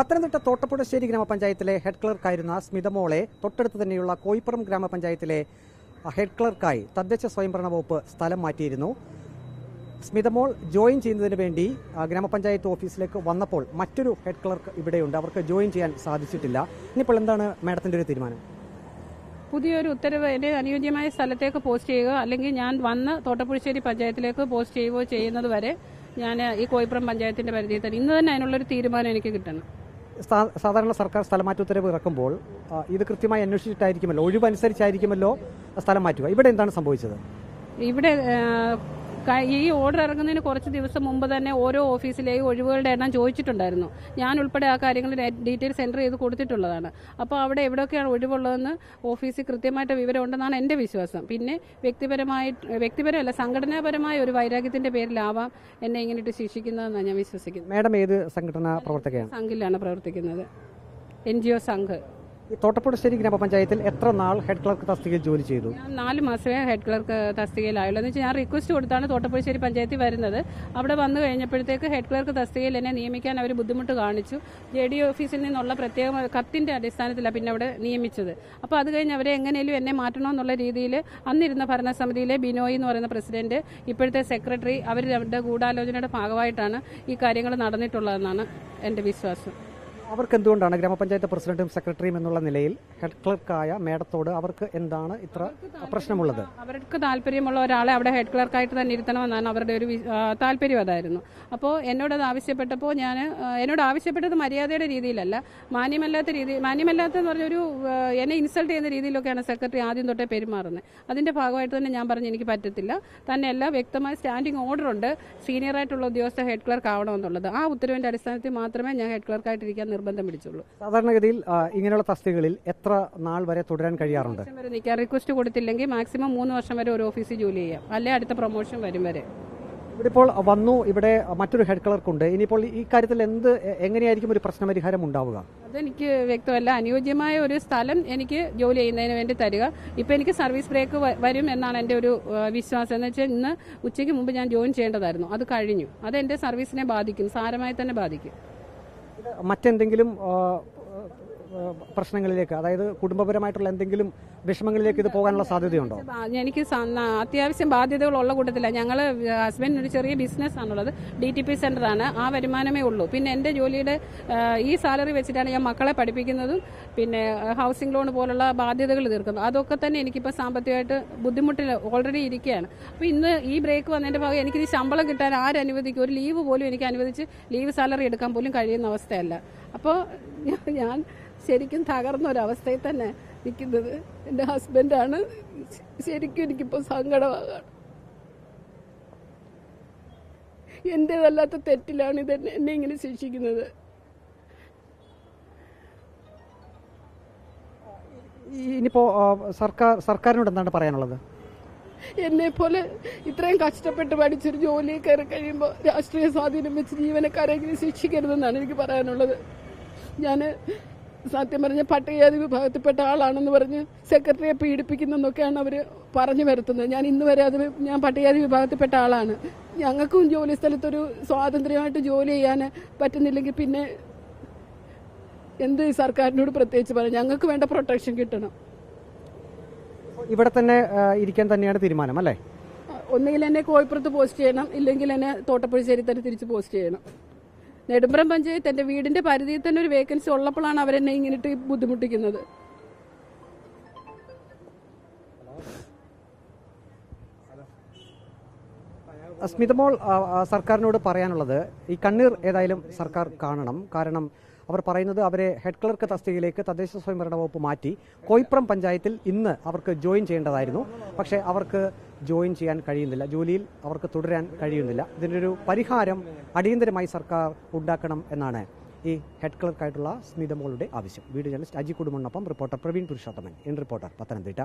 പത്തനംതിട്ട തോട്ടപ്പുഴശ്ശേരി ഗ്രാമപഞ്ചായത്തിലെ ഹെഡ് ക്ലർക്കായിരുന്ന സ്മിതമോളെ തൊട്ടടുത്ത് തന്നെയുള്ള കോയിപ്പുറം ഗ്രാമപഞ്ചായത്തിലെ ഹെഡ് ക്ലർക്കായി തദ്ദേശ സ്വയംഭരണ വകുപ്പ് സ്ഥലം മാറ്റിയിരുന്നു. സ്മിതമോൾ ജോയിൻ ചെയ്യുന്നതിന് വേണ്ടി ഗ്രാമപഞ്ചായത്ത് ഓഫീസിലേക്ക് വന്നപ്പോൾ മറ്റൊരു ഹെഡ് ക്ലർക്ക് ഇവിടെയുണ്ട്. അവർക്ക് ജോയിൻ ചെയ്യാൻ സാധിച്ചിട്ടില്ല. ഇനിയിപ്പോൾ എന്താണ് മാഡത്തിന്റെ ഒരു തീരുമാനം? പുതിയൊരു ഉത്തരവ് എന്റെ അനുയോജ്യമായ സ്ഥലത്തേക്ക് പോസ്റ്റ് ചെയ്യുക അല്ലെങ്കിൽ ഞാൻ വന്ന് തോട്ടപ്പുഴശ്ശേരി പഞ്ചായത്തിലേക്ക് പോസ്റ്റ് ചെയ്യുകയോ ചെയ്യുന്നത് വരെ ഞാൻ ഈ കോയിപ്പുറം പഞ്ചായത്തിന്റെ പരിധിയിൽ തന്നെ. ഇന്ന് തന്നെ അതിനുള്ളൊരു തീരുമാനം എനിക്ക് കിട്ടണം. സാധാരണ സർക്കാർ സ്ഥലമാറ്റ ഉത്തരവ് ഇറക്കുമ്പോൾ ഇത് കൃത്യമായി അന്വേഷിച്ചിട്ടായിരിക്കുമല്ലോ ഒഴിവനുസരിച്ചായിരിക്കുമല്ലോ സ്ഥലം മാറ്റുക. ഇവിടെ എന്താണ് സംഭവിച്ചത്? ഇവിടെ ഈ ഓർഡർ ഇറങ്ങുന്നതിന് കുറച്ച് ദിവസം മുമ്പ് തന്നെ ഓരോ ഓഫീസിലെയും ഒഴിവുകളുടെ എണ്ണം ചോദിച്ചിട്ടുണ്ടായിരുന്നു. ഞാൻ ഉൾപ്പെടെ ആ കാര്യങ്ങൾ ഡീറ്റെയിൽസ് എന്റർ ചെയ്ത് കൊടുത്തിട്ടുള്ളതാണ്. അപ്പോൾ അവിടെ എവിടെയൊക്കെയാണ് ഒഴിവുള്ളതെന്ന് ഓഫീസിൽ കൃത്യമായിട്ട് വിവരം ഉണ്ടെന്നാണ് എന്റെ വിശ്വാസം. പിന്നെ വ്യക്തിപരമായി വ്യക്തിപരമല്ല സംഘടനാപരമായ ഒരു വൈരാഗ്യത്തിന്റെ പേരിലാവാം എന്നെ ഇങ്ങനെയിട്ട് ശിക്ഷിക്കുന്നതെന്നാണ് ഞാൻ വിശ്വസിക്കുന്നത്. മാഡം ഏത് സംഘടനാ പ്രവർത്തകയാണ്? സംഘിലാണ് പ്രവർത്തിക്കുന്നത്? N G O Sangh. ഈ ശരി ഗ്രാമപഞ്ചായത്തിൽ എത്ര നാൾ ഹെഡ് ക്ലർക്ക് തസ്തികയിൽ ജോലി ചെയ്തു? നാല് മാസമേ ഹെഡ് ക്ലർക്ക് തസ്തികയിലായുള്ളൂ. എന്ന് വെച്ചാൽ ഞാൻ റിക്വസ്റ്റ് കൊടുത്താണ് തോട്ടപ്പുഴശ്ശേരി പഞ്ചായത്തിൽ വരുന്നത്. അവിടെ വന്നു കഴിഞ്ഞപ്പോഴത്തേക്ക് ഹെഡ് ക്ലർക്ക് തസ്തികയിൽ എന്നെ നിയമിക്കാൻ അവർ ബുദ്ധിമുട്ട് കാണിച്ചു. ജെ ഡി ഓഫീസിൽ നിന്നുള്ള പ്രത്യേക കത്തിന്റെ അടിസ്ഥാനത്തിലാണ് പിന്നെ അവിടെ നിയമിച്ചത്. അപ്പോൾ അത് കഴിഞ്ഞ് അവരെ എങ്ങനെയും എന്നെ മാറ്റണമെന്നുള്ള രീതിയിൽ അന്നിരുന്ന ഭരണസമിതിയിലെ ബിനോയ് എന്ന് പറയുന്ന പ്രസിഡന്റ് ഇപ്പോഴത്തെ സെക്രട്ടറി അവരുടെ ഗൂഢാലോചനയുടെ ഭാഗമായിട്ടാണ് ഈ കാര്യങ്ങൾ നടന്നിട്ടുള്ളതെന്നാണ് എന്റെ വിശ്വാസം. അവർക്ക് എന്തുകൊണ്ടാണ് ഗ്രാമപഞ്ചായത്ത് പ്രസിഡന്റും സെക്രട്ടറിയും എന്നുള്ള നിലയിൽ ഹെഡ് ക്ലർക്കായ മേഡത്തോട് അവർക്ക് എന്താണ് ഇത്ര പ്രശ്നമുള്ളത്? അവർക്ക് താല്പര്യമുള്ള ഒരാളെ അവിടെ ഹെഡ് ക്ലർക്കായിട്ട് തന്നെ ഇരുത്തണമെന്നാണ് അവരുടെ ഒരു താല്പര്യം അതായിരുന്നു. അപ്പോൾ എന്നോട് അത് ആവശ്യപ്പെട്ടപ്പോൾ ഞാൻ എന്നോട് ആവശ്യപ്പെട്ടത് മര്യാദയുടെ രീതിയിലല്ല മാന്യമല്ലാത്ത രീതി മാന്യമല്ലാത്തെന്ന് പറഞ്ഞൊരു എന്നെ ഇൻസൾട്ട് ചെയ്യുന്ന രീതിയിലൊക്കെയാണ് സെക്രട്ടറി ആദ്യം തൊട്ടേ പെരുമാറുന്നത്. അതിന്റെ ഭാഗമായിട്ട് തന്നെ ഞാൻ പറഞ്ഞു എനിക്ക് പറ്റത്തില്ല. തന്നെയല്ല വ്യക്തമായ സ്റ്റാൻഡിംഗ് ഓർഡർ ഉണ്ട്. സീനിയർ ആയിട്ടുള്ള ഉദ്യോഗസ്ഥ ഹെഡ് ക്ലർക്ക് ആവണമെന്നുള്ളത്. ആ ഉത്തരവിന്റെ അടിസ്ഥാനത്തിൽ മാത്രമേ ഞാൻ ഹെഡ് ക്ലർക്കായിട്ടിരിക്കാൻ നിർബന്ധം പിടിച്ചുള്ളൂ. സാധാരണഗതിയിൽ ഇങ്ങനെയുള്ള തസ്തികകളിൽ എത്ര നാൾ വരെ തുടരാൻ കഴിയാറുണ്ട്? വരെ റിക്വസ്റ്റ് കൊടുത്തില്ലെങ്കിൽ മാക്സിമം മൂന്ന് വർഷം വരെ ഒരു ഓഫീസിൽ ജോലി ചെയ്യാം. അല്ലെ അടുത്ത പ്രൊമോഷൻ വരും വരെ. ഇവിടെ ഇപ്പോൾ വന്നു ഇവിടെ മറ്റൊരു ഹെഡ് ക്ലർക്കുണ്ട് ഇനിയിപ്പോൾ ഈ കാര്യത്തിൽ എന്ത് എങ്ങനെയായിരിക്കും ഒരു പ്രശ്നപരിഹാരം ഉണ്ടാവുക? അതെനിക്ക് വ്യക്തമല്ല. അനുയോജ്യമായ ഒരു സ്ഥലം എനിക്ക് ജോലി ചെയ്യുന്നതിന് വേണ്ടി തരിക. ഇപ്പം എനിക്ക് സർവീസ് ബ്രേക്ക് വരും എന്നാണ് എന്റെ ഒരു വിശ്വാസം. എന്ന് വെച്ചാൽ ഇന്ന് ഉച്ചയ്ക്ക് മുമ്പ് ഞാൻ ജോയിൻ ചെയ്യേണ്ടതായിരുന്നു. അത് കഴിഞ്ഞു. അത് എന്റെ സർവീസിനെ ബാധിക്കും. സാരമായി തന്നെ ബാധിക്കും. മറ്റെന്തെങ്കിലും പ്രശ്നങ്ങളിലേക്ക് അതായത് കുടുംബപരമായിട്ടുള്ള എന്തെങ്കിലും വിഷമങ്ങളിലേക്ക് ഇത് പോകാനുള്ള സാധ്യതയുണ്ടോ? എനിക്ക് അത്യാവശ്യം ബാധ്യതകളുള്ള കൂട്ടത്തില്ല ഞങ്ങൾ ഹസ്ബൻഡിന് ഒരു ചെറിയ ബിസിനസ് ആണുള്ളത്. ഡി ടി പി സെന്റർ ആണ്. ആ വരുമാനമേ ഉള്ളൂ. പിന്നെ എന്റെ ജോലിയുടെ ഈ സാലറി വെച്ചിട്ടാണ് ഞാൻ മക്കളെ പഠിപ്പിക്കുന്നതും പിന്നെ ഹൗസിംഗ് ലോൺ പോലുള്ള ബാധ്യതകൾ തീർക്കുന്നത്. അതൊക്കെ തന്നെ എനിക്കിപ്പോൾ സാമ്പത്തികമായിട്ട് ബുദ്ധിമുട്ടിൽ ഓൾറെഡി ഇരിക്കുകയാണ്. അപ്പോൾ ഇന്ന് ഈ ബ്രേക്ക് വന്നതിന്റെ ഭാഗം എനിക്ക് ഈ ശമ്പളം കിട്ടാൻ ആരനുവദിക്കും? ഒരു ലീവ് പോലും എനിക്ക് അനുവദിച്ച് ലീവ് സാലറി എടുക്കാൻ പോലും കഴിയുന്ന അവസ്ഥയല്ല. അപ്പോൾ ഞാൻ ശരിക്കും തകർന്നൊരവസ്ഥയിൽ തന്നെ നിൽക്കുന്നത് എന്റെ ഹസ്ബൻഡാണ്. ശരിക്കും എനിക്കിപ്പോൾ സങ്കടമാകാണ്. എന്റേതല്ലാത്ത തെറ്റിലാണ് ഇത് എന്നെ- എന്നെ ഇങ്ങനെ ശിക്ഷിക്കുന്നത്. ഇനിയിപ്പോ സർക്കാർ സർക്കാരിനോട് എന്താണ് പറയാനുള്ളത്? എന്നെ പോലെ ഇത്രയും കഷ്ടപ്പെട്ട് പഠിച്ചൊരു ജോലി കയറി കഴിയുമ്പോൾ രാഷ്ട്രീയ സ്വാധീനം വെച്ച് ജീവനക്കാരെങ്കിലും ശിക്ഷിക്കരുതെന്നാണ് എനിക്ക് പറയാനുള്ളത്. ഞാൻ സത്യം പറഞ്ഞ പട്ടികജാതി വിഭാഗത്തിൽപ്പെട്ട ആളാണെന്ന് പറഞ്ഞ് സെക്രട്ടറിയെ പീഡിപ്പിക്കുന്നെന്നൊക്കെയാണ് അവർ പറഞ്ഞു വരുത്തുന്നത്. ഞാൻ ഇന്ന് വരെ അത് ഞാൻ പട്ടികജാതി വിഭാഗത്തിൽപ്പെട്ട ആളാണ്. ഞങ്ങൾക്കും ജോലി സ്ഥലത്തൊരു സ്വാതന്ത്ര്യമായിട്ട് ജോലി ചെയ്യാൻ പറ്റുന്നില്ലെങ്കിൽ പിന്നെ എന്ത് സർക്കാരിനോട് പ്രത്യേകിച്ച് പറയാം? ഞങ്ങൾക്ക് വേണ്ട പ്രൊട്ടക്ഷൻ കിട്ടണം. ഇവിടെ തന്നെ ഇരിക്കാൻ തന്നെയാണ് തീരുമാനം അല്ലേ? ഒന്നുകിൽ എന്നെ കോഴിപ്പുറത്ത് പോസ്റ്റ് ചെയ്യണം ഇല്ലെങ്കിൽ എന്നെ തോട്ടപ്പുഴശ്ശേരി തന്നെ തിരിച്ച് പോസ്റ്റ് ചെയ്യണം. നെടുമ്പ്രം പഞ്ചായത്ത് എന്റെ വീടിന്റെ പരിധിയിൽ തന്നെ ഒരു വേക്കൻസി ഉള്ളപ്പോഴാണ് അവരെന്നെ ഇങ്ങനെ ബുദ്ധിമുട്ടിക്കുന്നത്. സ്മിതമോൾ സർക്കാരിനോട് പറയാനുള്ളത് ഈ കണ്ണീർ ഏതായാലും സർക്കാർ കാണണം. കാരണം അവർ പറയുന്നത് അവരെ ഹെഡ് ക്ലർക്ക് തസ്തികയിലേക്ക് തദ്ദേശ സ്വയംഭരണ വകുപ്പ് മാറ്റി കോയിപ്പുറം പഞ്ചായത്തിൽ ഇന്ന് അവർക്ക് ജോയിൻ ചെയ്യേണ്ടതായിരുന്നു. പക്ഷേ അവർക്ക് ജോയിൻ ചെയ്യാൻ കഴിയുന്നില്ല. ജോലിയിൽ അവർക്ക് തുടരാൻ കഴിയുന്നില്ല. ഇതിനൊരു പരിഹാരം അടിയന്തരമായി സർക്കാർ ഉണ്ടാക്കണം എന്നാണ് ഈ ഹെഡ് ക്ലർക്കായിട്ടുള്ള സ്മിതമോളുടെ ആവശ്യം. Video journalist Aji കുടുംബനൊപ്പം reporter Praveen Purushothaman. In reporter Pathanamthitta.